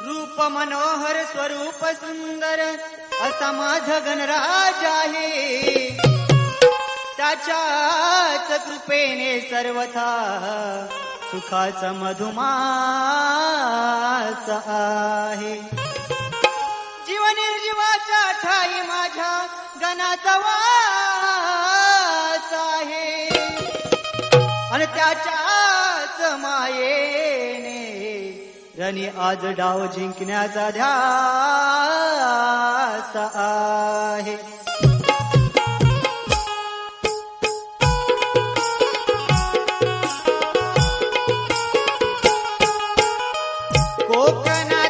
रूप मनोहर स्वरूप सुंदर असा माझ गणराज आहे. त्याच्याच कृपेने सर्वथा सुखाच मधुमास आहे. जीवनिर्जीवाच्या ठाई माझ्या गणाचा वास आहे. आणि त्याच्याच मायेने रणी आज डाव जिंकण्याचा ध्यास आहे. कोकणा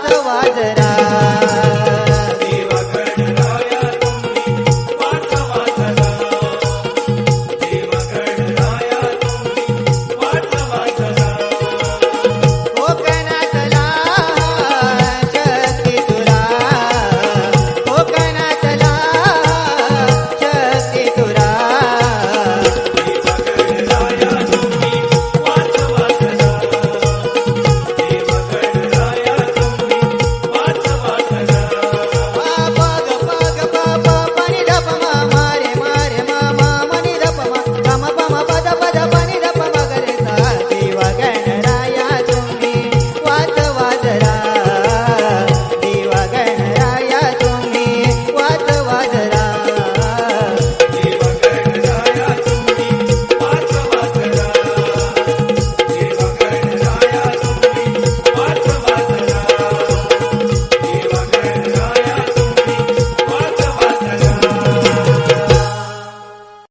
वाजरा